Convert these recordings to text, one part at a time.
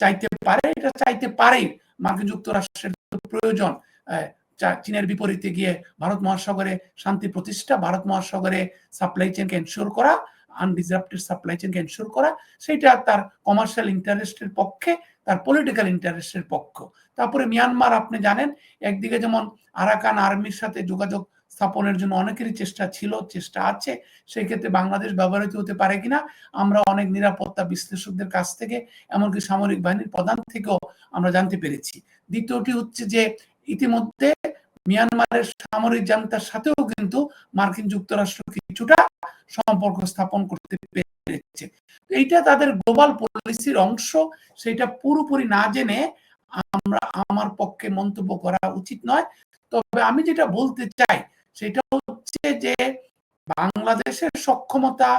চাইতে পারে, এটা চাইতে পারে। মার্কিন যুক্তরাষ্ট্রের প্রয়োজন চীনের বিপরীতে গিয়ে ভারত মহাসাগরে শান্তি প্রতিষ্ঠা, ভারত মহাসাগরে সাপ্লাই চেনকে এনশোর করা আনডিজার্ভটেড সাপ্লাই চেনকে এনশোর করা সেটা তার কমার্শিয়াল ইন্টারেস্টের পক্ষে, তার পলিটিক্যাল ইন্টারেস্টের পক্ষ। তারপরে মিয়ানমার, আপনি জানেন, একদিকে যেমন আরাকান আর্মির সাথে যোগাযোগ স্থাপনের জন্য অনেকেরই চেষ্টা ছিল, চেষ্টা আছে। সেই ক্ষেত্রে বাংলাদেশ ব্যবহৃত হতে পারে কিনা, আমরা অনেক নিরাপত্তা বিশ্লেষকদের কাছ থেকে, এমনকি সামরিক বাহিনীর প্রধান থেকেও আমরা জানতে পেরেছি। দ্বিতীয়টি হচ্ছে যে, ইতিমধ্যে মিয়ানমারের সামরিক জান্তার সাথেও কিন্তু মার্কিন যুক্তরাষ্ট্র কিছুটা সম্পর্ক স্থাপন করতে পেরেছে। এইটা তাদের গ্লোবাল পলিসির অংশ, সেটা পুরোপুরি না জেনে আমরা আমার পক্ষে মন্তব্য করা উচিত নয়। তবে আমি যেটা বলতে চাই সেটা হচ্ছে যে বাংলাদেশের সক্ষমতা,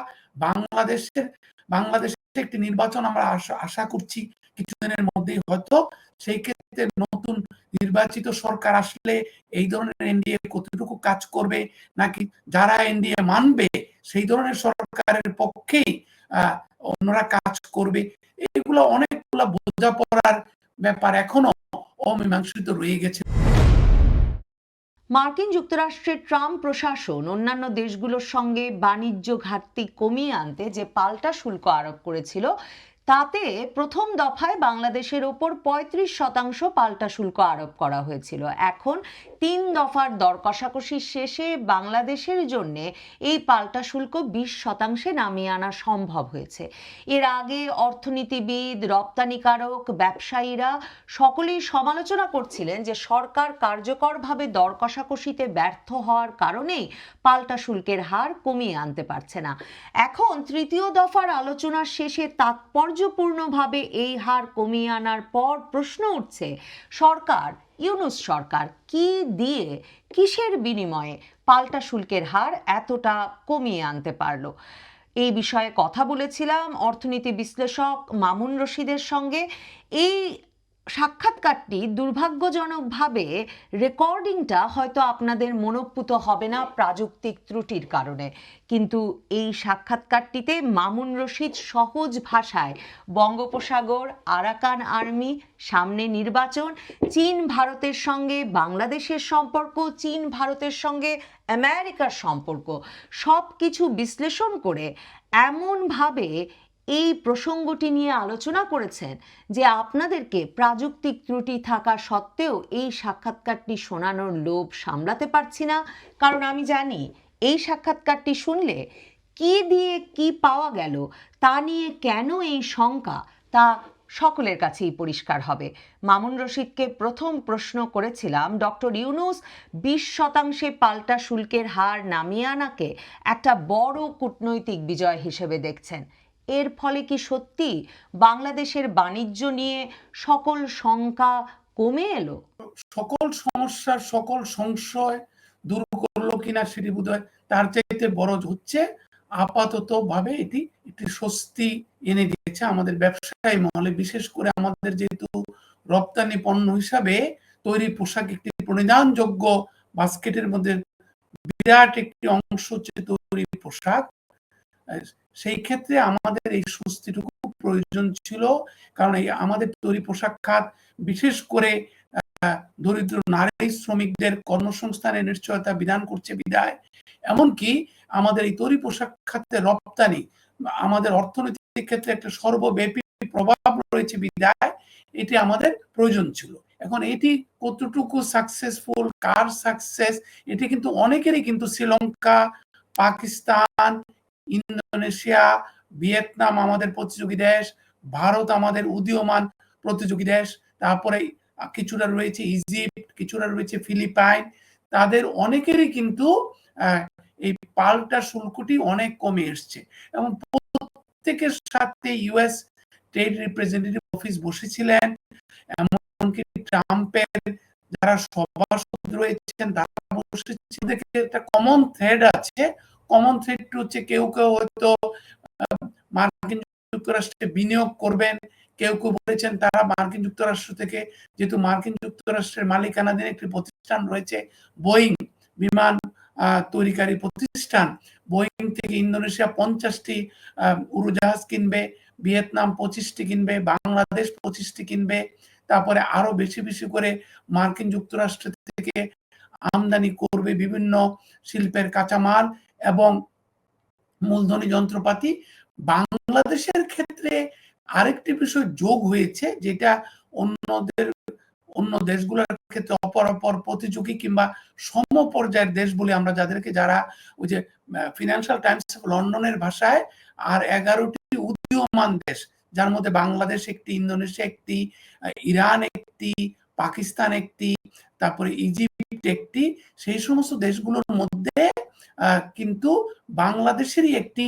বাংলাদেশের বাংলাদেশের একটি নির্বাচন আমরা আশা করছি কিছুদিনের মধ্যেই হয়তো সেই ক্ষেত্রে নতুন নির্বাচিত সরকার আসলে এই ধরনের এনডিএ কতটুকু কাজ করবে, নাকি যারা এনডিএ মানবে সেই ধরনের সরকারের পক্ষেই অন্যরা কাজ করবে, এগুলো অনেকগুলো বোঝাপড়ার ব্যাপার এখনও অমীমাংসিত রয়ে গেছে। মার্কিন যুক্তরাষ্ট্রের ট্রাম্প প্রশাসন অন্যান্য দেশগুলোর সঙ্গে বাণিজ্য ঘাটতি কমিয়ে আনতে যে পাল্টা শুল্ক আরোপ করেছিল, তাতে প্রথম দফায় বাংলাদেশের ওপর ৩৫ শতাংশ পাল্টা শুল্ক আরোপ করা হয়েছিল। এখন তিন দফার দর কষাকষি শেষে বাংলাদেশের জন্য এই পাল্টা শুল্ক বিশ শতাংশে নামিয়ে আনা সম্ভব হয়েছে। এর আগে অর্থনীতিবিদ, রপ্তানিকারক, ব্যবসায়ীরা সকলেই সমালোচনা করছিলেন যে সরকার কার্যকরভাবে দর কষাকষিতে ব্যর্থ হওয়ার কারণেই পাল্টা শুল্কের হার কমিয়ে আনতে পারছে না। এখন তৃতীয় দফার আলোচনার শেষে তাৎপর্যপূর্ণভাবে এই হার কমিয়ে আনার পর প্রশ্ন উঠছে, সরকার ইউনুস সরকার কি দিয়ে কিসের বিনিময়ে পাল্টা শুল্কের হার এতটা কমিয়ে আনতে পারল? এই বিষয়ে কথা বলেছিলাম অর্থনীতি বিশ্লেষক মামুন রশিদের সঙ্গে। এই সাক্ষাৎকারটি দুর্ভাগ্যজনকভাবে রেকর্ডিংটা হয়তো আপনাদের মনোপুত হবে না প্রাযুক্তিক ত্রুটির কারণে। কিন্তু এই সাক্ষাৎকারটিতে মামুন রশিদ সহজ ভাষায় বঙ্গোপসাগর, আরাকান আর্মি, সামনে নির্বাচন, চীন ভারতের সঙ্গে, বাংলাদেশের সম্পর্ক, চীন ভারতের সঙ্গে, আমেরিকার সম্পর্ক সব কিছু বিশ্লেষণ করে এমনভাবে এই প্রসঙ্গটি নিয়ে আলোচনা করেছেন যে আপনাদেরকে প্রাযুক্তিক ত্রুটি থাকা সত্ত্বেও এই সাক্ষাৎকারটি শোনানোর লোভ সামলাতে পারছি না। কারণ আমি জানি এই সাক্ষাৎকারটি শুনলে কি দিয়ে কি পাওয়া গেল, তা নিয়ে কেন এই শঙ্কা, তা সকলের কাছেই পরিষ্কার হবে। মামুন রশিদকে প্রথম প্রশ্ন করেছিলাম, ডক্টর ইউনুস বিশ শতাংশে পাল্টা শুল্কের হার নামিয়ে আনাকে একটা বড় কূটনৈতিক বিজয় হিসেবে দেখছেন। এর ফলে কি সত্যি বাংলাদেশের বাণিজ্য নিয়ে সকল শঙ্কা কমে এলো? সকল সমস্যার সকল সংশয় দূর করল কিনা সেটি বোধ তার চাইতে বড় হচ্ছে আপাতত ভাবে এটি একটি স্বস্তি এনে দিয়েছে আমাদের ব্যবসায়ী মহলে, বিশেষ করে আমাদের যেহেতু রপ্তানি পণ্য হিসাবে তৈরি পোশাক একটি প্রণিধানযোগ্য বাস্কেটের মধ্যে বিরাট একটি অংশ হচ্ছে তৈরি পোশাক। সেই ক্ষেত্রে আমাদের এই স্বস্তিটুকু প্রয়োজন ছিল, কারণ এই আমাদের তৈরি পোশাক খাত, বিশেষ করে দরিদ্র নারী শ্রমিকদের কর্মসংস্থানের নিশ্চয়তা বিধান করছে বিদায়। এমনকি আমাদের এই তৈরি পোশাক খাতে রপ্তানি, আমাদের অর্থনৈতিক ক্ষেত্রে একটা সর্বব্যাপী প্রভাব রয়েছে বিদায়, এটি আমাদের প্রয়োজন ছিল। এখন এটি কতটুকু সাকসেসফুল কার সাকসেস এটি কিন্তু অনেকেরই কিন্তু শ্রীলঙ্কা, পাকিস্তান ইন্দোনেশিয়া, ভিয়েতনাম আমাদের প্রতিযোগী দেশ, ভারত আমাদের উদীয়মান প্রতিযোগী দেশ, তারপরে কিছুটা রয়েছে ইজিপ্ট, কিছুটা রয়েছে ফিলিপাইন, তাদের অনেকেরই কিন্তু এই পাল্টা শুল্কটি অনেক কমে এসছে। এবং প্রত্যেকের সাথে ইউএস ট্রেড রিপ্রেজেন্টেটিভ অফিস বসেছিলেন, এমনকি ট্রাম্পের যারা সভাসদ রয়েছেন, তারা বসেছেন একটা কমন থ্রেড আছে কমন থ্রেড হচ্ছে কেউ কেউ হয়তো মার্কিন যুক্তরাষ্ট্রে বিনিয়োগ করবেন। কেউ কেউ বলেছেন তারা মার্কিন যুক্তরাষ্ট্র থেকে যেহেতু মার্কিন যুক্তরাষ্ট্রের মালিকানাধীন একটি প্রতিষ্ঠান রয়েছে, বোয়িং বিমান তৈরিকারী প্রতিষ্ঠান। বোয়িং থেকে ইন্দোনেশিয়া পঞ্চাশটি উড়োজাহাজ কিনবে, ভিয়েতনাম পঁচিশটি কিনবে, বাংলাদেশ পঁচিশটি কিনবে, তারপরে আরও বেশি বেশি করে মার্কিন যুক্তরাষ্ট্র থেকে আমদানি করবে বিভিন্ন শিল্পের কাঁচামাল। এবং মূলধনী যন্ত্রপাতি বাংলাদেশের ক্ষেত্রে আরেকটি বিষয় যোগ হয়েছে, যেটা অন্যদের, অন্য দেশগুলোর ক্ষেত্রে অপর প্রতিযোগী কিংবা সম পর্যায়ের দেশ বলে আমরা যাদেরকে যারা ওই যে ফিনান্সিয়াল টাইমস লন্ডনের ভাষায় আর এগারোটি উদীয়মান দেশ, যার মধ্যে বাংলাদেশ একটি, ইন্দোনেশিয়া একটি ইরান একটি, পাকিস্তান একটি, তারপরে ইজিপ্ট একটি, সেই সমস্ত দেশগুলোর মধ্যে কিন্তু বাংলাদেশেরই একটি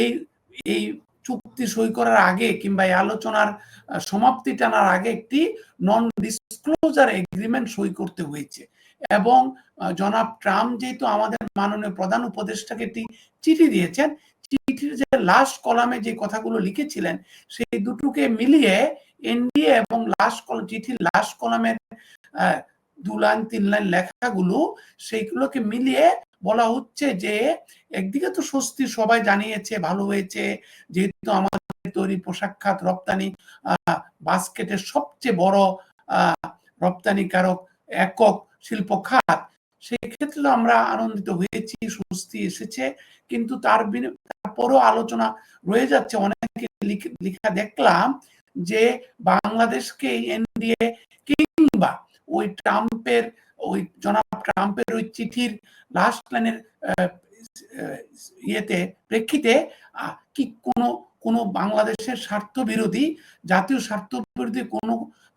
এই এই চুক্তি সই করার আগে কিংবা এই আলোচনার সমাপ্তি টানার আগে একটি নন ডিসক্লোজার এগ্রিমেন্ট সই করতে হয়েছে। এবং জনাব ট্রাম্প যেহেতু আমাদের মাননীয় প্রধান উপদেষ্টাকে একটি চিঠি দিয়েছেন, চিঠির যে লাস্ট কলামে যে কথাগুলো লিখেছিলেন, সেই দুটোকে মিলিয়ে এনডিএ এবং লাস্ট চিঠির লাস্ট কলামের দু লাইন, তিন লাইন লেখাগুলো সেইগুলোকে মিলিয়ে বলা হচ্ছে যে, একদিকে তো স্বস্তি সবাই জানিয়েছে, ভালো হয়েছে, যেহেতু আমাদের তৈরি পোশাক খাত রপ্তানি বাস্কেটের সবচেয়ে বড় রপ্তানিকারক একক শিল্প খাত সেই ক্ষেত্রে আমরা আনন্দিত হয়েছি, স্বস্তি এসেছে, কিন্তু তার তারপরও আলোচনা রয়ে যাচ্ছে। অনেকে লিখ- দেখলাম যে, বাংলাদেশকে এনডিএ কিংবা ওই ট্রাম্পের ওই জনাব ট্রাম্পের ওই চিঠির লাস্ট লাইনের ইয়েতে প্রেক্ষিতে কি কোনো কোনো বাংলাদেশের স্বার্থ বিরোধী জাতীয় স্বার্থ বিরোধী কোনো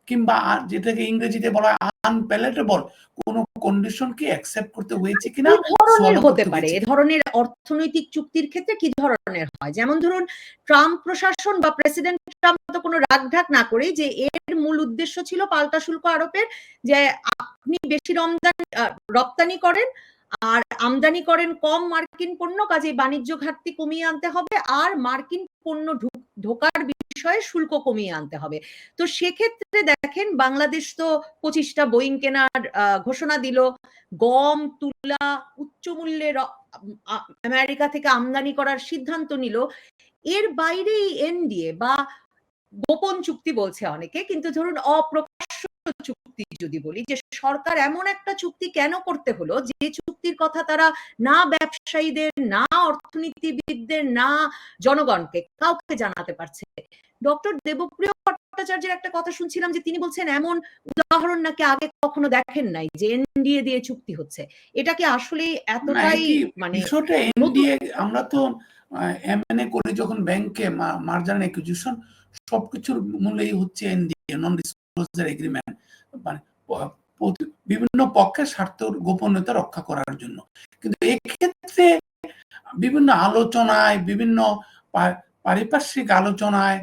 কিংবা যেটাকে ইংরেজিতে বলা হয় আনপ্যালেটেবল কোন কন্ডিশন কি অ্যাকসেপ্ট করতে হয়েছে কিনা ধরনের হতে পারে? এ ধরনের অর্থনৈতিক চুক্তির ক্ষেত্রে কি ধরনের হয়? যেমন ধরুন ট্রাম্প প্রশাসন বা প্রেসিডেন্ট ট্রাম্প তো কোনো রাগঢাক না করে যে এর মূল উদ্দেশ্য ছিল পাল্টা শুল্ক আরোপের, যে আপনি বেশি রমদানি রপ্তানি করেন আর আমদানি করেন কম মার্কিন পণ্য কাজে বাণিজ্য ঘাটতি কমিয়ে আনতে হবে আর মার্কিন পণ্য ঢোকার বিষয়ে শুল্ক কমিয়ে আনতে হবে। তো সেক্ষেত্রে দেখেন বাংলাদেশ তো পঁচিশটা বোয়িং কেনার ঘোষণা দিল। গম, তুলা, উচ্চ মূল্যে আমেরিকা থেকে আমদানি করার সিদ্ধান্ত নিল। এর বাইরেই এনডিএ বা গোপন চুক্তি বলছে অনেকে কিন্তু ধরুন অপ্রকাশ্য চুক্তি যদি বলি যে সরকার এমন একটা চুক্তি কেন করতে হলো যে চুক্তির কথা তারা না ব্যবসায়ীদের না অর্থনীতিবিদদের না জনগণকে কাউকে জানাতে পারছে। ডক্টর দেবপ্রিয় ভট্টাচার্যের একটা কথা শুনছিলাম যে তিনি বলছেন এমন উদাহরণ নাকি আগে কখনো দেখেন নাই যে এনডিএ দিয়ে চুক্তি হচ্ছে? এটা কি আসলে এতটাই মানে এনডিএ আমরা তো এমএনএ করি যখন ব্যাংকে মার্জার অ্যাকুইজিশন সবকিছুর মূলেই হচ্ছে এনডিএ নন ডিসক্লোজার এগ্রিমেন্ট মানে বিভিন্ন পক্ষের স্বার্থ গোপনীয়তা রক্ষা করার জন্য। কিন্তু এক্ষেত্রে বিভিন্ন আলোচনায়, বিভিন্ন পারিপার্শ্বিক আলোচনায়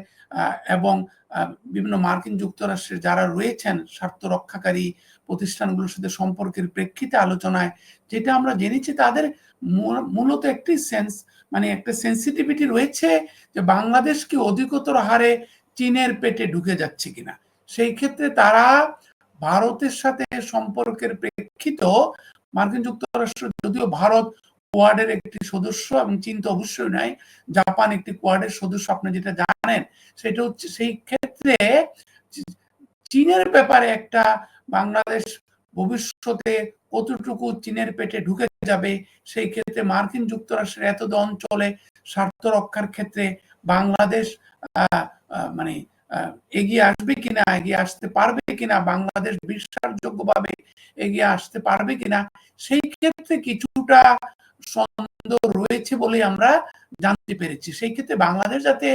এবং বিভিন্ন মার্কিন যুক্তরাষ্ট্রের যারা রয়েছেন স্বার্থ রক্ষাকারী প্রতিষ্ঠানগুলোর সাথে সম্পর্কের প্রেক্ষিতে আলোচনায়, যেটা আমরা জেনেছি তাদের মূল- মূলত একটি সেন্স মানে একটা সেন্সিটিভিটি রয়েছে যে বাংলাদেশ কি অধিকতর হারে চীনের পেটে ঢুকে যাচ্ছে কিনা। সেই ক্ষেত্রে তারা ভারতের সাথে সম্পর্কের প্রেক্ষিত, মার্কিন যুক্তরাষ্ট্র যদিও ভারত কোয়াডের একটি সদস্য এবং চীন তো অবশ্যই নয়, জাপান একটি কোয়াডের সদস্য, আপনি যেটা জানেন, সেটা হচ্ছে সেই ক্ষেত্রে চীনের ব্যাপারে একটা বাংলাদেশ ভবিষ্যতে কতটুকু চীনের পেটে ঢুকে যাবে, সেই ক্ষেত্রে মার্কিন যুক্তরাষ্ট্রের এত অঞ্চলে স্বার্থ রক্ষার ক্ষেত্রে বাংলাদেশ মানে এগিয়ে আসবে কিনা, এগিয়ে আসতে পারবে কিনা, বাংলাদেশ বিশ্বাসযোগ্যভাবে এগিয়ে আসতে পারবে কিনা, সেই ক্ষেত্রে কিছুটা সন্দেহ রয়েছে বলে আমরা জানতে পেরেছি। সেই ক্ষেত্রে বাংলাদেশ যাতে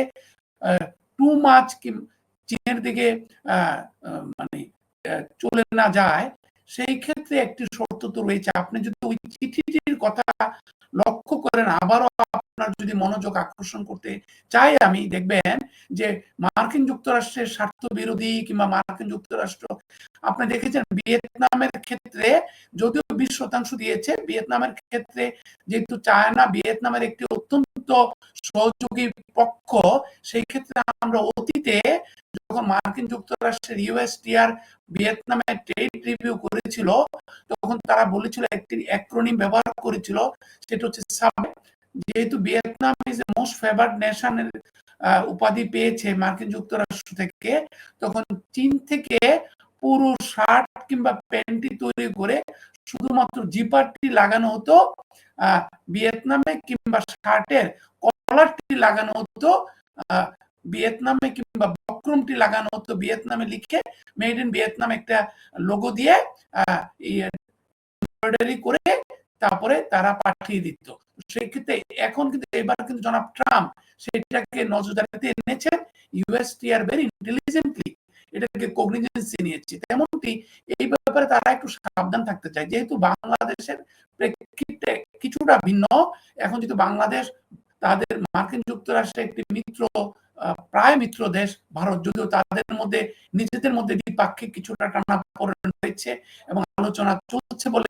টু মাছ চীনের দিকে মানে চলে না যায়, সেই ক্ষেত্রে একটি শর্ত তো রয়েছে। আপনি যদি ওই চিঠিটির কথা লক্ষ্য করেন, আবারও আপনার যদি মনোযোগ আকর্ষণ করতে চাই, আমি দেখবেন যে মার্কিন যুক্তরাষ্ট্রের স্বার্থ বিরোধী কিংবা মার্কিন যুক্তরাষ্ট্র আপনি দেখেছেন ভিয়েতনামের ক্ষেত্রে, যদিও বিশ শতাংশ দিয়েছে, ভিয়েতনামের ক্ষেত্রে যেহেতু চায়না ভিয়েতনামের একটি অত্যন্ত সহযোগী পক্ষ, সেই ক্ষেত্রে আমরা অতীতে যখন মার্কিন যুক্তরাষ্ট্রের ইউএসটিআর ভিয়েতনামে ট্রেড রিভিউ করেছিল, তখন তারা বলেছিল একটি অ্যাক্রোনিম ব্যবহার করেছিল, সেটা হচ্ছে সাব, যেহেতু Vietnam is a most favoured নেশনের উপাধি পেয়েছে মার্কিন যুক্তরাষ্ট্র থেকে, তখন চীন থেকে পুরো শার্ট কিংবা প্যান্টটি তৈরি করে শুধুমাত্র জিপারটি লাগানো হতো ভিয়েতনামে কিংবা শার্টের কলারটি লাগানো হতো ভিয়েতনামে কিংবা বক্রমটি লাগানো হতো ভিয়েতনামে লিখে, মেড ইন ভিয়েতনাম একটা লোগো দিয়ে করে তারপরে তারা পাঠিয়ে দিত। সেক্ষেত্রে এখন কিন্তু এবার কিন্তু জনাব ট্রাম্প সেটাকে নজরদারিতে এনেছেন। ইউএস ইউএসটি আর ভেরি ইন্টেলিজেন্টলি এটাকে কগনিজেন্সি নিয়েছে। তেমনটি এই ব্যাপারে তারা একটু সাবধান থাকতে চায়। যেহেতু বাংলাদেশের প্রেক্ষিতে কিছুটা ভিন্ন, এখন যেহেতু বাংলাদেশ তাদের মার্কিন যুক্তরাষ্ট্রের একটি মিত্র প্রায় মিত্র দেশ, ভারত, যদিও তাদের মধ্যে, নিজেদের মধ্যে দ্বিপাক্ষিক কিছুটা টানা রয়েছে এবং আলোচনা চলছে বলে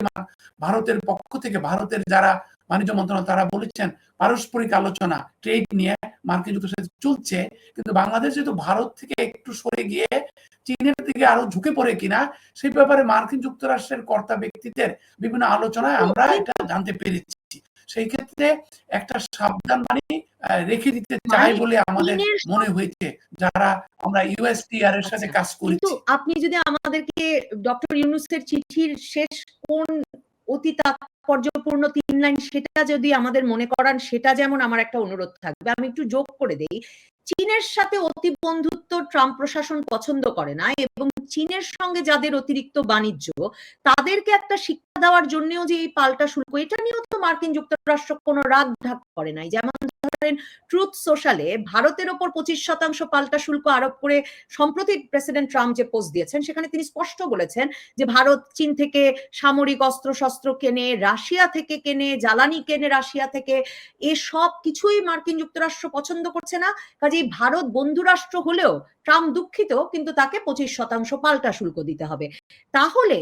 ভারতের পক্ষ থেকে, ভারতের যারা বাণিজ্য মন্ত্রণালয়, তারা বলেছেন, পারস্পরিক আলোচনা, ট্রেড নিয়ে মার্কিন যুক্তরাষ্ট্রের চলছে কিন্তু বাংলাদেশ যেহেতু ভারত থেকে একটু সরে গিয়ে চীনের দিকে আরও ঝুঁকে পড়ে কিনা সেই ব্যাপারে মার্কিন যুক্তরাষ্ট্রের কর্তা ব্যক্তিদের বিভিন্ন আলোচনায় আমরা এটা জানতে পেরেছি। সেই ক্ষেত্রে একটা সাবধান বাণী রেখে দিতে চাই বলে আমাদের মনে হয়েছে যারা আমরা ইউএসটিআর এর সাথে আচ্ছা, কাজ করি আপনি যদি আমাদেরকে ডক্টর ইউনুসের চিঠির শেষ কোন অতি তাৎপর্যপূর্ণ তিন লাইন সেটা যদি আমাদের মনে করান, সেটা যেমন আমার একটা অনুরোধ থাকবে। আমি একটু যোগ করে দেই। চীনের সাথে অতি বন্ধুত্ব ট্রাম্প প্রশাসন পছন্দ করে না এবং চীনের সঙ্গে যাদের অতিরিক্ত বাণিজ্য, তাদেরকে একটা শিক্ষা দেওয়ার জন্যও যে এই পাল্টা শুল্ক, এটা নিয়েও তো মার্কিন যুক্তরাষ্ট্র কোনো রাগ ঢাক করে নাই। যেমন ধরেন ট্রুথ সোশ্যালে ভারতের ওপর পঁচিশ শতাংশ পাল্টা শুল্ক আরোপ করে সম্প্রতি প্রেসিডেন্ট ট্রাম্প যে পোস্ট দিয়েছেন, সেখানে তিনি স্পষ্ট বলেছেন যে ভারত চীন থেকে সামরিক অস্ত্র শস্ত্র কেনে, রাশিয়া থেকে কেনে, জ্বালানি কেনে রাশিয়া থেকে এসব কিছুই মার্কিন যুক্তরাষ্ট্র পছন্দ করছে না। কাজেই ভারত বন্ধুরাষ্ট্র হলেও ট্রাম্প দুঃখিত, কিন্তু তাকে পঁচিশ শতাংশ পাল্টা শুল্ক দিতে হবে। তাহলে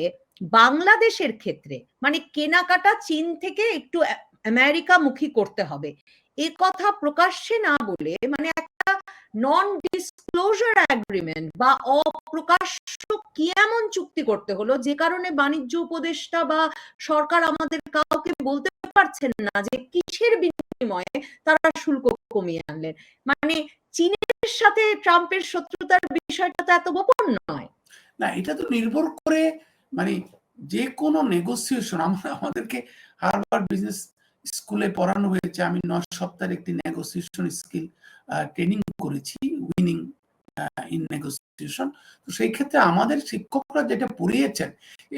বাংলাদেশের ক্ষেত্রে মানে কেনাকাটা চীন থেকে একটু আমেরিকা মুখী করতে হবে। এ কথা প্রকাশ্যে না বলে মানে একটা নন ডিসক্লোজার অ্যাগ্রিমেন্ট বা অপ্রকাশ্য কি এমন চুক্তি করতে হলো? যে কারণে বাণিজ্য উপদেষ্টা বা সরকার আমাদের কাউকে বলতে পারছেন না যে কিসের বিনিময়ে তারা শুল্ক কমিয়ে আনলেন। মানে চীনের সাথে ট্রাম্পের শত্রুতার বিষয়টা তো এত গোপন নয়। না, এটা তো নির্ভর করে মানে যে কোনো নেগোসিয়েশন আমরা আমাদেরকে হার্ভার্ড বিজনেস স্কুলে পড়ানো হয়েছে, আমি নয় সপ্তাহের একটি নেগোসিয়েশন স্কিল ট্রেনিং করেছি উইনিং ইন নেগোসিয়েশন তো সেই ক্ষেত্রে আমাদের শিক্ষকরা যেটা পড়িয়েছেন,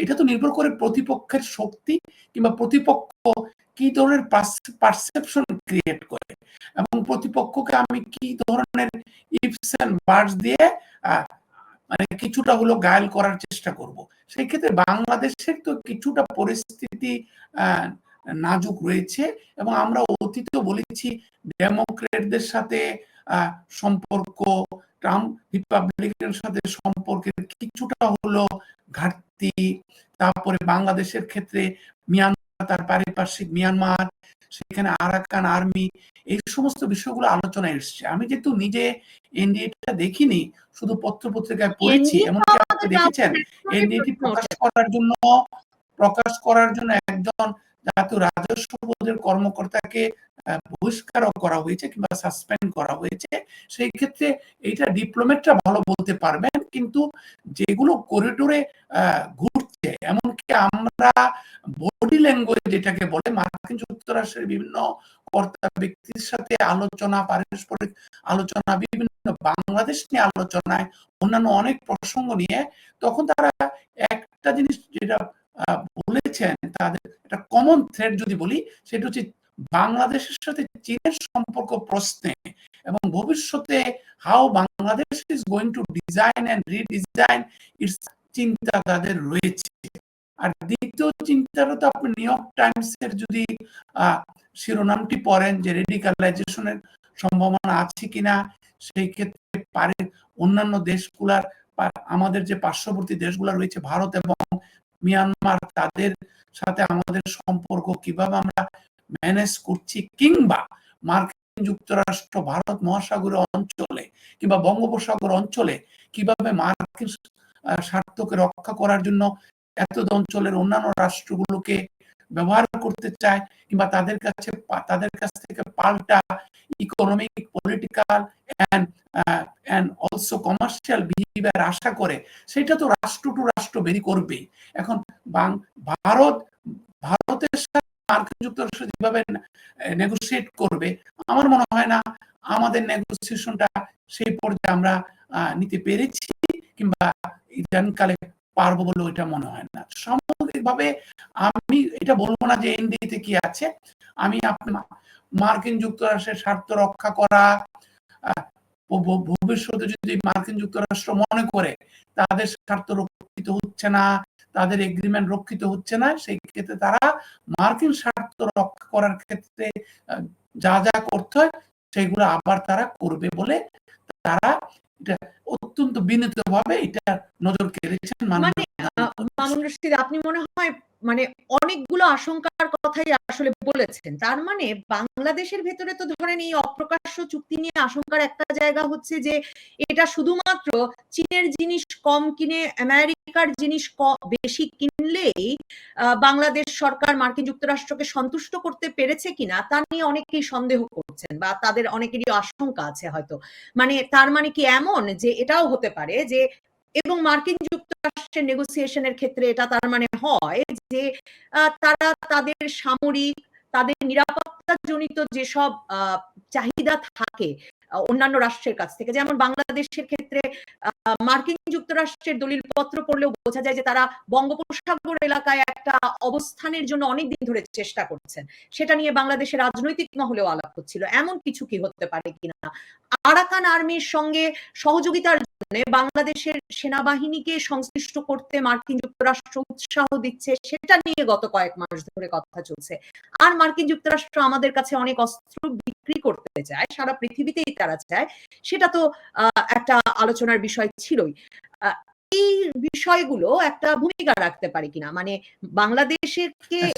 এটা তো নির্ভর করে প্রতিপক্ষের শক্তি কিংবা প্রতিপক্ষ কি ধরনের পারসেপশন ক্রিয়েট করে এবং প্রতিপক্ষকে আমি কি ধরনের ইফস এন্ড বার্ডস দিয়ে মানে কিছুটা হলো গায়েল করার চেষ্টা করব। সেই ক্ষেত্রে বাংলাদেশের তো কিছুটা পরিস্থিতি নাজুক রয়েছে এবং আমরা অতীতেও বলেছি ডেমোক্রেটদের সাথে সম্পর্ক ট্রাম্প রিপাবলিকের সাথে সম্পর্কের কিছুটা হলো ঘাটতি। তারপরে বাংলাদেশের ক্ষেত্রে মিয়ানমার তার পারিপার্শ্বিক মিয়ানমার সেখানে আরাকান আর্মি এই সমস্ত বিষয়গুলো আলোচনায় এসছে। আমি যেহেতু নিজে এনডিএটা দেখিনি শুধু পত্র পত্রিকায় পড়েছি এমনকি আপনি দেখেছেন এনডিএটি প্রকাশ করার জন্য প্রকাশ করার জন্য একজন জাতীয় রাজস্ব বোর্ডের কর্মকর্তাকে বহিষ্কারও করা হয়েছে কিংবা সাসপেন্ড করা হয়েছে, সেই ক্ষেত্রে এইটা ডিপ্লোমেটরা ভালো বলতে পারবেন। কিন্তু যেগুলো করিডোরে ঘুরছে, এমনকি আমরা বডি ল্যাঙ্গুয়েজ যেটাকে বলে, মার্কিন যুক্তরাষ্ট্রের বিভিন্ন কর্তা ব্যক্তির সাথে আলোচনা, পারস্পরিক আলোচনা, বিভিন্ন বাংলাদেশ নিয়ে আলোচনায় অন্যান্য অনেক প্রসঙ্গ নিয়ে, তখন তারা একটা জিনিস যেটা বলেছেন তাদের একটা কমন থ্রেড যদি বলি, সেটা হচ্ছে বাংলাদেশের সাথে চীনের সম্পর্ক প্রশ্নে এবং ভবিষ্যতে how Bangladesh is going to design and redesign its চিন্তা তাদের রয়েছে। আর দ্বিতীয় চিন্তাটা তো আপনি নিউ ইয়র্ক টাইমস এর যদি শিরোনামটি পড়েন যে রেডিকালাইজেশনের সম্ভাবনা আছে কিনা, সেই ক্ষেত্রে পারে অন্যান্য দেশগুলার আমাদের যে পার্শ্ববর্তী দেশগুলো রয়েছে, ভারত এবং মিয়ানমার তাদের সাথে আমাদের সম্পর্ক কীভাবে আমরা ম্যানেজ করছি কিংবা মার্কিন যুক্তরাষ্ট্র, ভারত মহাসাগরীয় অঞ্চলে কিংবা বঙ্গোপসাগর অঞ্চলে কীভাবে মার্কিন স্বার্থকে রক্ষা করার জন্য এত অঞ্চলের অন্যান্য রাষ্ট্রগুলোকে ব্যবহার করতে চায় কিংবা তাদের কাছে তাদের কাছ থেকে পাল্টা economic political and and also commercial behaviour আশা করে, সেটা তো রাষ্ট্র টু রাষ্ট্র বেরি করবেই। এখন বাং- ভারত, ভারতের সাথে মার্কিন যুক্তরাষ্ট্র যেভাবে নেগোসিয়েট করবে, আমার মনে হয় না আমাদের নেগোসিয়েশনটা সেই পর্যায়ে আমরা নিতে পেরেছি কিংবা ইদানিংকালে পারব বলে ওইটা মনে হয় না। সামগ্রিকভাবে আমি এটা বলব না যে এনডিতে কি আছে। আমি আপ- মার্কিন যুক্তরাষ্ট্রের স্বার্থ রক্ষা করা ভবিষ্যতে যদি মার্কিন যুক্তরাষ্ট্র মনে করে তাদের স্বার্থ রক্ষিত হচ্ছে না তাদের এগ্রিমেন্ট রক্ষিত হচ্ছে না সেই ক্ষেত্রে তারা মার্কিন স্বার্থ রক্ষা করার ক্ষেত্রে যা যা করতে হয় সেগুলো আবার তারা করবে বলে তারা এটা অত্যন্ত বিনীত ভাবে এটা নজর কেড়েছেন মানে মামুন রশিদ আপনি মনে হয় মানে অনেকগুলো আশঙ্কার কথাই আসলে বলেছেন। তার মানে বাংলাদেশের ভেতরে তো ধরেন এই অপ্রকাশ্য চুক্তি নিয়ে আশঙ্কার একটা জায়গা হচ্ছে যে এটা শুধুমাত্র চীনের জিনিস কম কিনে, আমেরিকার জিনিস বেশি কিনলেই বাংলাদেশ সরকার মার্কিন যুক্তরাষ্ট্রকে সন্তুষ্ট করতে পেরেছে কিনা তা নিয়ে অনেকেই সন্দেহ করছেন বা তাদের অনেকেরই আশঙ্কা আছে হয়তো। মানে তার মানে কি এমন যে এটাও হতে পারে যে এবং মার্কিন যুক্তরাষ্ট্রের নেগোসিয়েশনের ক্ষেত্রে এটা তার মানে হয় যে তারা তাদের সামরিক, তাদের নিরাপত্তা জনিত যেসব চাহিদা থাকে অন্যান্য রাষ্ট্রের কাছ থেকে। যেমন বাংলাদেশের ক্ষেত্রে মার্কিন যুক্তরাষ্ট্রের দলিলপত্র পড়লেও বোঝা যায় যে তারা বঙ্গোপসাগর এলাকায় একটা অবস্থানের জন্য অনেকদিন ধরে চেষ্টা করছেন। সেটা নিয়ে বাংলাদেশের রাজনৈতিক মহলেও আলাপ হচ্ছিল। এমন কিছু কি হতে পারে কিনা? আরাকান আর্মির সঙ্গে সহযোগিতার জন্য বাংলাদেশের সেনাবাহিনীকে সংশ্লিষ্ট করতে মার্কিন যুক্তরাষ্ট্র উৎসাহ দিচ্ছে, সেটা নিয়ে গত কয়েক মাস ধরে কথা চলছে। আর মার্কিন যুক্তরাষ্ট্র আমাদের কাছে অনেক অস্ত্র বিক্রি করতে চায় সারা পৃথিবীতেই তারা চায় সেটা তো একটা আলোচনার বিষয় ছিলই। এই বিষয়গুলো একটা ভূমিকা রাখতে পারে কিনা? মানে দিতে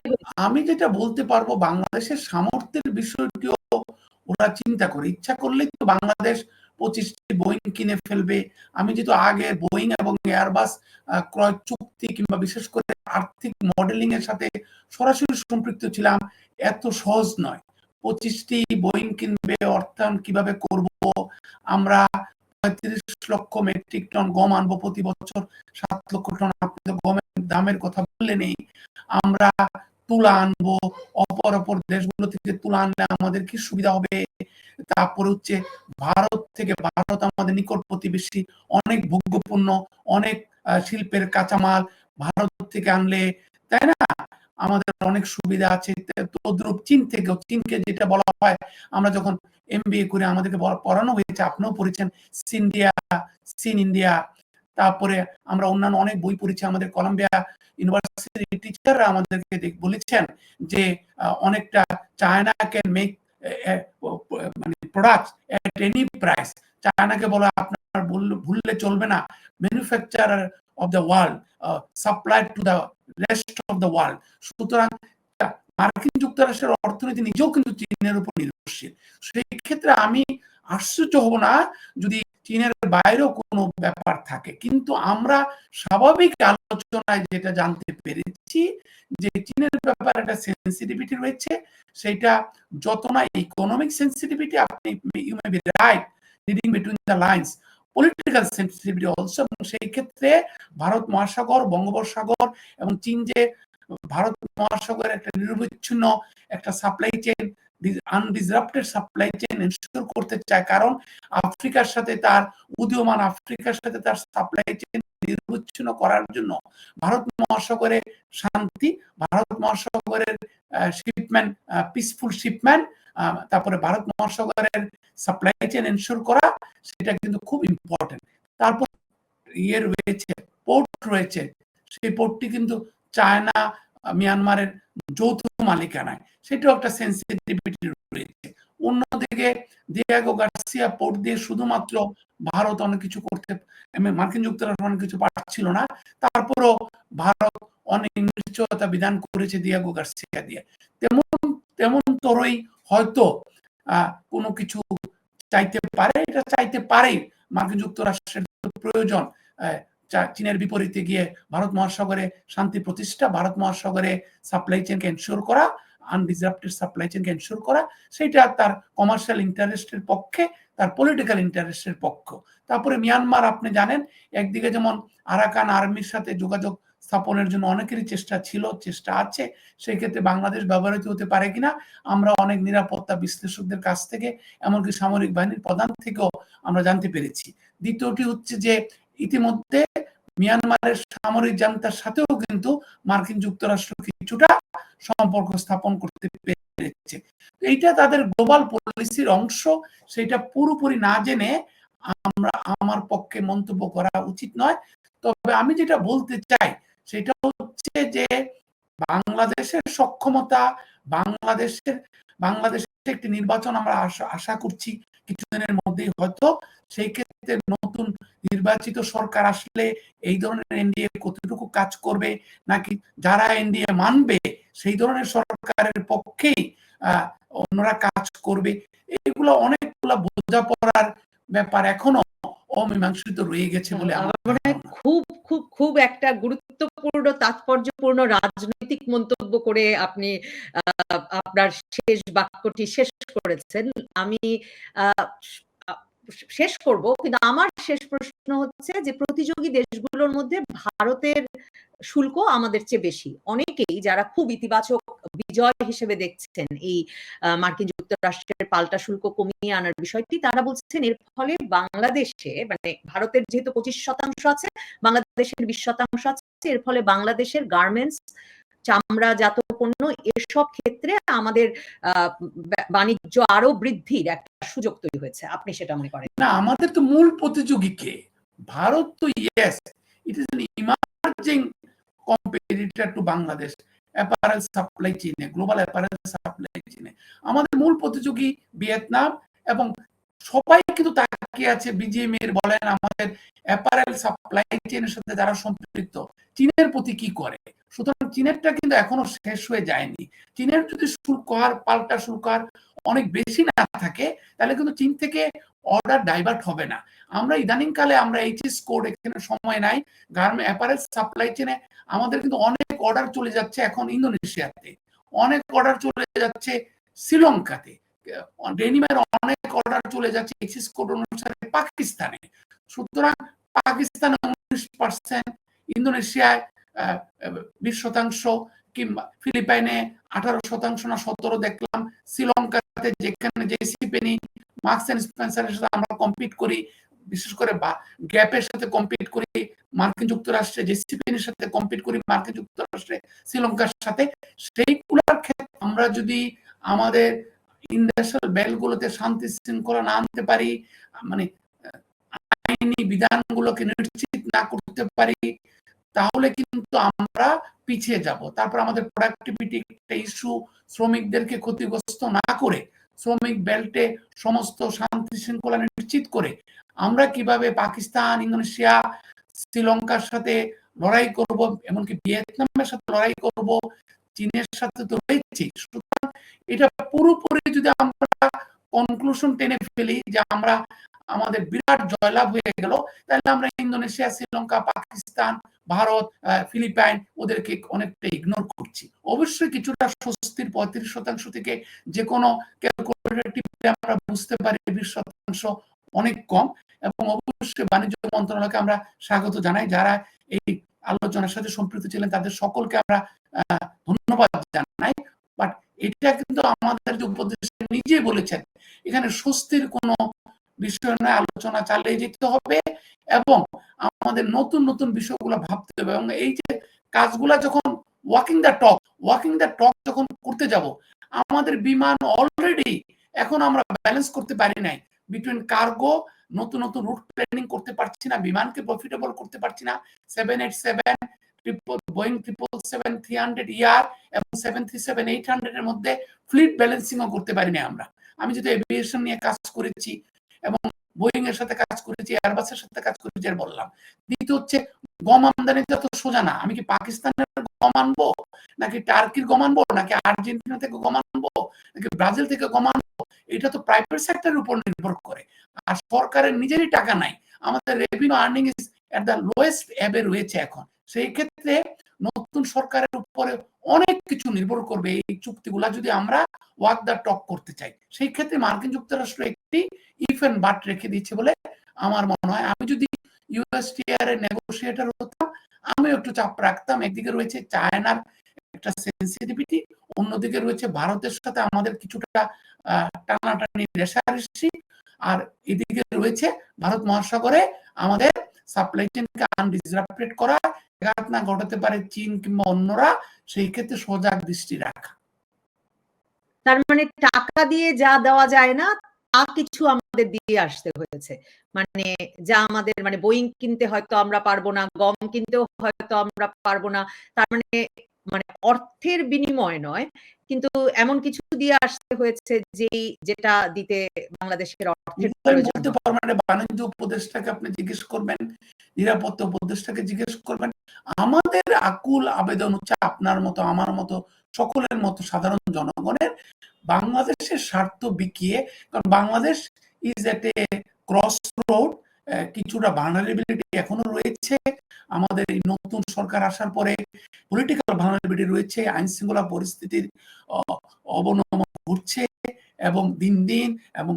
হচ্ছে। আমি যেটা বলতে পারব বাংলাদেশের সামর্থ্যের বিষয়টিও ওরা চিন্তা করে। ইচ্ছা করলে তো বাংলাদেশ পঁচিশটি বোয়িং কিনে ফেলবে। আমি যেহেতু আগে বোয়িং এবং এয়ারবাস ক্রয় চুক্তি কিংবা বিশেষ করে আর্থিক মডেলিং এর সাথে সরাসরি সম্পৃক্ত ছিলাম, এত সহজ নয়। পঁচিশটি বোয়িং কিনবে, অর্থায়ন কীভাবে করব? আমরা পঁয়ত্রিশ লক্ষ মেট্রিক টন গম আনব প্রতি বছর, সাত লক্ষ টন আপনি তো গমের দামের কথা বললেনই। আমরা তুলা আনব, অপর অপর দেশগুলো থেকে তুলা আনলে আমাদের কি সুবিধা হবে? তারপরে হচ্ছে ভারত থেকে ভারত আমাদের নিকট প্রতিবেশী, অনেক ভোগ্যপূর্ণ অনেক শিল্পের কাঁচামাল ভারত থেকে আনলে, তাই না? আমাদের অনেক সুবিধা আছে। তদ্রুপ চীন থেকে চীনকে যেটা বলা হয়, আমরা যখন এমবিএ করে আমাদেরকে পড়ানো হয়েছে, আপনিও পড়েছেন সিন্ডিয়া সিন ইন্ডিয়া তারপরে আমরা অন্যান্য অনেক বই পড়েছি, আমাদের কলম্বিয়া ইউনিভার্সিটি টিচাররা আমাদেরকে বলেছেন যে অনেকটা চায়না ক্যান মেক মানে প্রোডাক্টস এট এনি প্রাইস চায়নাকে বলা আপনার ভুললে চলবে না। Manufacturer of the world supply to the rest of the world সুতরাং মার্কিন যুক্তরাষ্ট্রের অর্থনীতি নিজেও কিন্তু চীনের উপর নির্ভরশীল। সেই ক্ষেত্রে আমি আশ্চর্য হব না যদি চীনের বাইরেও কোনো ব্যাপার থাকে। কিন্তু আমরা স্বাভাবিক আলোচনায় যেটা জানতে পেরেছি যে চীনের ব্যাপারে একটা সেন্সিটিভিটি রয়েছে, সেটা যত না ইকোনমিক সেন্সিটিভিটি আপনি you may be right reading between the lines political sensitivity also এবং সেই ক্ষেত্রে ভারত মহাসাগর, বঙ্গোপসাগর এবং চীন যে ভারত মহাসাগরের একটা নিরবিচ্ছিন্ন একটা supply chain undisrupted supply chain ensure করতে চায়। কারণ আফ্রিকার সাথে তার, উদীয়মান আফ্রিকার সাথে তার সাপ্লাই চেইন নিরবিচ্ছিন্ন করার জন্য ভারত মহাসাগরে শান্তি, ভারত মহাসাগরের শিপম্যান পিসফুল শিপম্যান তারপরে ভারত মহাসাগরের সাপ্লাই চেইন এনশিওর করা, সেটা কিন্তু খুব ইম্পর্টেন্ট তারপর ইয়ে রয়েছে পোর্ট রয়েছে। সেই পোর্টটি কিন্তু চায়না মিয়ানমারের যৌথ মালিকানায় সেটাও একটা সেন্সিটিভিটি রয়েছে। অন্যদিকে দিয়াগো গার্সিয়া পোর্ট দিয়ে শুধুমাত্র ভারত অনেক কিছু করতে মার্কিন যুক্তরাষ্ট্র অনেক কিছু পারছিল না। তারপরও ভারত অনেক নিশ্চয়তা বিধান করেছে দিয়াগো গার্সিয়া দিয়ে। তেমন তেমন তরই হয়তো কোনো কিছু চাইতে পারে। এটা চাইতে পারে মার্কিন যুক্তরাষ্ট্রের প্রয়োজন চীনের বিপরীতে গিয়ে ভারত মহাসাগরে শান্তি প্রতিষ্ঠা, ভারত মহাসাগরে সাপ্লাই চেনকে এনশিওর করা আনডিসাপ্টেড সাপ্লাই চেনকে এনশোর করা সেটা তার কমার্শিয়াল ইন্টারেস্টের পক্ষে, তার পলিটিক্যাল ইন্টারেস্টের পক্ষ। তারপরে মিয়ানমার আপনি জানেন, একদিকে যেমন আরাকান আর্মির সাথে যোগাযোগ স্থাপনের জন্য অনেকেরই চেষ্টা ছিল, চেষ্টা আছে, সেই ক্ষেত্রে বাংলাদেশ ব্যবহৃত হতে পারে কিনা, আমরা অনেক নিরাপত্তা বিশ্লেষকদের কাছ থেকে, এমনকি সামরিক বাহিনীর প্রধান থেকেও আমরা জানতে পেরেছি। দ্বিতীয়টি হচ্ছে যে ইতিমধ্যে মিয়ানমারের সামরিক জান্তার সাথেও কিন্তু মার্কিন যুক্তরাষ্ট্র কিছুটা সম্পর্ক স্থাপন করতে পেরেছে। এইটা তাদের গ্লোবাল পলিসির অংশ, সেটা পুরোপুরি না জেনে আমরা আমার পক্ষে মন্তব্য করা উচিত নয়। তবে আমি যেটা বলতে চাই, সেটা হচ্ছে যে বাংলাদেশের সক্ষমতা, বাংলাদেশের বাংলাদেশের একটি নির্বাচন আমরা আশা আশা করছি কিছুদিনের মধ্যেই হয়তো সেই ক্ষেত্রে নতুন নির্বাচিত সরকার আসলে এই ধরনের এনডিএ কতটুকু কাজ করবে? নাকি যারা এনডিএ মানবে, সেই ধরনের সরকারের পক্ষেই অন্যরা কাজ করবে? এগুলো অনেকগুলো বোঝাপড়ার ব্যাপার এখনও অমীমাংসিত রয়ে গেছে বলে আমার মনে হয় ধারণা। খুব খুব খুব একটা গুরুত্বপূর্ণ তাৎপর্যপূর্ণ রাজনৈতিক মন্তব্য করে আপনি আপনার শেষ বাক্যটি শেষ করেছেন আমি শেষ করব কিন্তু আমার শেষ প্রশ্ন হচ্ছে যে প্রতিযোগী দেশগুলোর মধ্যে ভারতের শুল্ক আমাদের চেয়ে বেশি অনেকেই যারা খুব ইতিবাচক বিজয় হিসেবে দেখছেন এই মার্কিন যুক্তরাষ্ট্রের পাল্টা শুল্ক কমিয়ে আনার বিষয়টি। তারা বলছেন, এর ফলে বাংলাদেশে মানে ভারতের যেহেতু পঁচিশ শতাংশ আছে, বাংলাদেশের বিশ শতাংশ আছে, এর ফলে বাংলাদেশের গার্মেন্টস, চামড়াজাত পণ্য, এসব ক্ষেত্রে আমাদের বাণিজ্য আরও বৃদ্ধির একটা সুযোগ তৈরি হয়েছে। আপনি সেটা মনে করেন? না, আমাদের তো মূল প্রতিযোগী কে? ভারত তো yes it is emerging competitor to Bangladesh apparel supply চেইনে global apparel supply চেইনে আমাদের মূল প্রতিযোগী ভিয়েতনাম এবং সবাই কিন্তু তাকিয়ে আছে বিজিএম এর বলেন আমাদের অ্যাপারেল সাপ্লাই চেইনের সাথে যারা সম্পৃক্ত, চীনের প্রতি কি করে? সুতরাং চীনেরটা কিন্তু এখনও শেষ হয়ে যায়নি। চীনের যদি শুল্ক হার, পাল্টা শুল্ক হার অনেক বেশি না থাকে, তাহলে কিন্তু চীন থেকে অর্ডার ডাইভার্ট হবে না। আমরা ইদানিং কালে আমরা এইচএস কোড এখানে সময় নাই। গার্মেন্ট অ্যাপারেল সাপ্লাই চেনে আমাদের কিন্তু অনেক অর্ডার চলে যাচ্ছে এখন ইন্দোনেশিয়াতে। অনেক অর্ডার চলে যাচ্ছে শ্রীলঙ্কাতে। ডেনিমের অনেক অর্ডার চলে যাচ্ছে এইচএস কোড অনুসারে পাকিস্তানে। সুতরাং পাকিস্তানে উনিশ পার্সেন্ট ইন্দোনেশিয়ায় বিশ শতাংশ কিংবা ফিলিপাইনে আঠারো শতাংশ না সতেরো দেখলাম, শ্রীলঙ্কাতে যেখানে জেসি পেনি মার্কস এন্ড স্পেন্সারের সাথে আমরা কম্পিট করি, বিশেষ করে বা গ্যাপের সাথে কম্পিট করি, মার্কিন যুক্তরাষ্ট্রে জেসিপিএনের সাথে কম্পিট করি, মার্কিন যুক্তরাষ্ট্রে শ্রীলঙ্কার সাথে, সেইগুলোর ক্ষেত্রে আমরা যদি আমাদের ইন্ডাস্ট্রিয়াল বেলগুলোতে শান্তি শৃঙ্খলা না আনতে পারি মানে আইনি বিধানগুলোকে নিশ্চিত না করতে পারি তাহলে কিন্তু আমরা পিছিয়ে যাব। তারপর আমাদের প্রোডাক্টিভিটি একটা ইস্যু শ্রমিকদেরকে ক্ষতিগ্রস্ত না করে, শ্রমিক বেল্টে সমস্ত শান্তি শৃঙ্খলা নিশ্চিত করে, আমরা কীভাবে পাকিস্তান, ইন্দোনেশিয়া, শ্রীলঙ্কার সাথে লড়াই করব, এমনকি ভিয়েতনামের সাথে লড়াই করব, চীনের সাথে তো রয়েছে। সুতরাং এটা পুরোপুরি যদি আমরা কনক্লুশন টেনে ফেলি যে আমরা আমাদের বিরাট জয়লাভ হয়ে গেল। তাহলে আমরা ইন্দোনেশিয়া, শ্রীলঙ্কা, পাকিস্তান, ভারত ফিলিপাইন ওদেরকে অনেকটা ইগনোর করছি। অবশ্যই কিছুটা স্বস্তির পঁয়ত্রিশ শতাংশ থেকে যে কোনো আমরা বুঝতে পারি বিশ শতাংশ অনেক কম এবং অবশ্যই বাণিজ্য মন্ত্রণালয়কে আমরা স্বাগত জানাই যারা এই আলোচনার সাথে সম্পৃক্ত ছিলেন। তাদের সকলকে আমরা ধন্যবাদ জানাই। বাট এটা কিন্তু আমাদের যে উপদেষ্টা নিজে বলেছেন। এখানে স্বস্তির কোনো বিষয় নয় আলোচনা চালিয়ে যেতে হবে এবং আমাদের নতুন নতুন বিষয়গুলো ভাবতে হবে এবং এই যে কাজগুলা যখন walking the talk walking the talk যখন করতে যাব, আমাদের বিমান অলরেডি এখন আমরা ব্যালেন্স করতে পারি নাই। বিটুইন কার্গো নতুন নতুন রুট প্ল্যানিং করতে পারছি না, বিমানকে প্রফিটেবল করতে পারছি না। Seven eight seven triple Boeing triple seven three hundred year এবং seven three seven eight hundred এর মধ্যে ফ্লিট ব্যালেন্সিংও করতে পারি না আমরা। আমি যদি এভিয়েশন নিয়ে কাজ করেছি এবং বোয়িং এর সাথে কাজ করেছি এয়ারবাসের সাথে কাজ করেছি আর বললাম। দ্বিতীয় হচ্ছে, গম আমদানিটা তো সোজা না, আমি কি পাকিস্তানের গম আনব? নাকি টার্কির গম আনব? নাকি আর্জেন্টিনা থেকে গম আনব? নাকি ব্রাজিল থেকে গম আনব? এটা তো প্রাইভেট সেক্টরের উপর নির্ভর করে। আর সরকারের নিজেরই টাকা নাই। আমাদের revenue earning is at the lowest ebb রয়েছে এখন। সেই ক্ষেত্রে নতুন সরকারের উপরে অনেক কিছু নির্ভর করবে এই চুক্তিগুলা যদি আমরা ওয়াক দ্য টক করতে চাই। সেই ক্ষেত্রে মার্কিন যুক্তরাষ্ট্র একটি ইফ এন্ড বাট রেখে দিয়েছে বলে আমার মনে হয়। আমি যদি ইউএসটিআর এর নেগোসিয়েটর হতাম আমি একটু চাপ রাখতাম। একদিকে রয়েছে চায়নার একটা সেন্সিটিভিটি অন্যদিকে রয়েছে ভারতের সাথে আমাদের কিছুটা টানাটানি, রেশারেশি, আর এদিকে রয়েছে ভারত মহাসাগরে আমাদের সাপ্লাই চেনকে আনডিসরাপ্টেড করা আঘাত না ঘটাতে পারে চীন কিংবা অন্যরা, সেই ক্ষেত্রে সজাগ দৃষ্টি রাখা। তার মানে টাকা দিয়ে যা দেওয়া যায় না, তা কিছু আমাদের দিয়ে আসতে হয়েছে। মানে যা আমাদের মানে বোয়িং কিনতে হয়তো আমরা পারব না গম কিনতেও হয়তো আমরা পারব না। তার মানে মানে অর্থের বিনিময় নয়। কিন্তু এমন কিছু দিয়ে আসতে হয়েছে যে যেটা দিতে বাংলাদেশের অর্থের বাণিজ্য উপদেষ্টাকে আপনি জিজ্ঞেস করবেন নিরাপত্তা উপদেষ্টাকে জিজ্ঞেস করবেন আমাদের আকুল আবেদন হচ্ছে আপনার মতো আমার মতো সকলের মতো সাধারণ জনগণের বাংলাদেশের স্বার্থ বিকিয়ে কারণ Bangladesh is at a cross road কিছুটা ভার্নারেবিলিটি এখনও রয়েছে। আমাদের এই নতুন সরকার আসার পরে পলিটিক্যাল ভার্নারেবিলিটি রয়েছে, আইন শৃঙ্খলা পরিস্থিতির অবনমন ঘটছে এবং দিন দিন এবং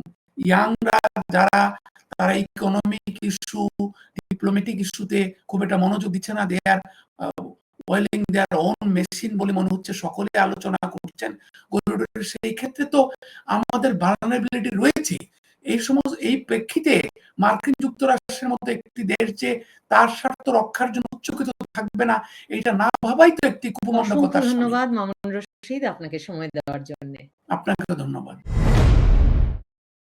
ইয়াংরা যারা, তারা ইকোনমিক ইস্যু ডিপ্লোমেটিক ইস্যুতে খুব একটা মনোযোগ দিচ্ছে না। They are oiling their own machine বলে মনে হচ্ছে। সকলে আলোচনা করছেন। সেই ক্ষেত্রে তো আমাদের ভার্নারেবিলিটি রয়েছে। এই সমস্ত এই প্রেক্ষিতে মার্কিন যুক্তরাষ্ট্রের মতো একটি দেশ যে তার স্বার্থ রক্ষার জন্য উচ্চকিত থাকবে না এটা না ভাবাই তো একটি কথা ধন্যবাদ মামুন রশিদ আপনাকে সময় দেওয়ার জন্য। আপনাকে ধন্যবাদ।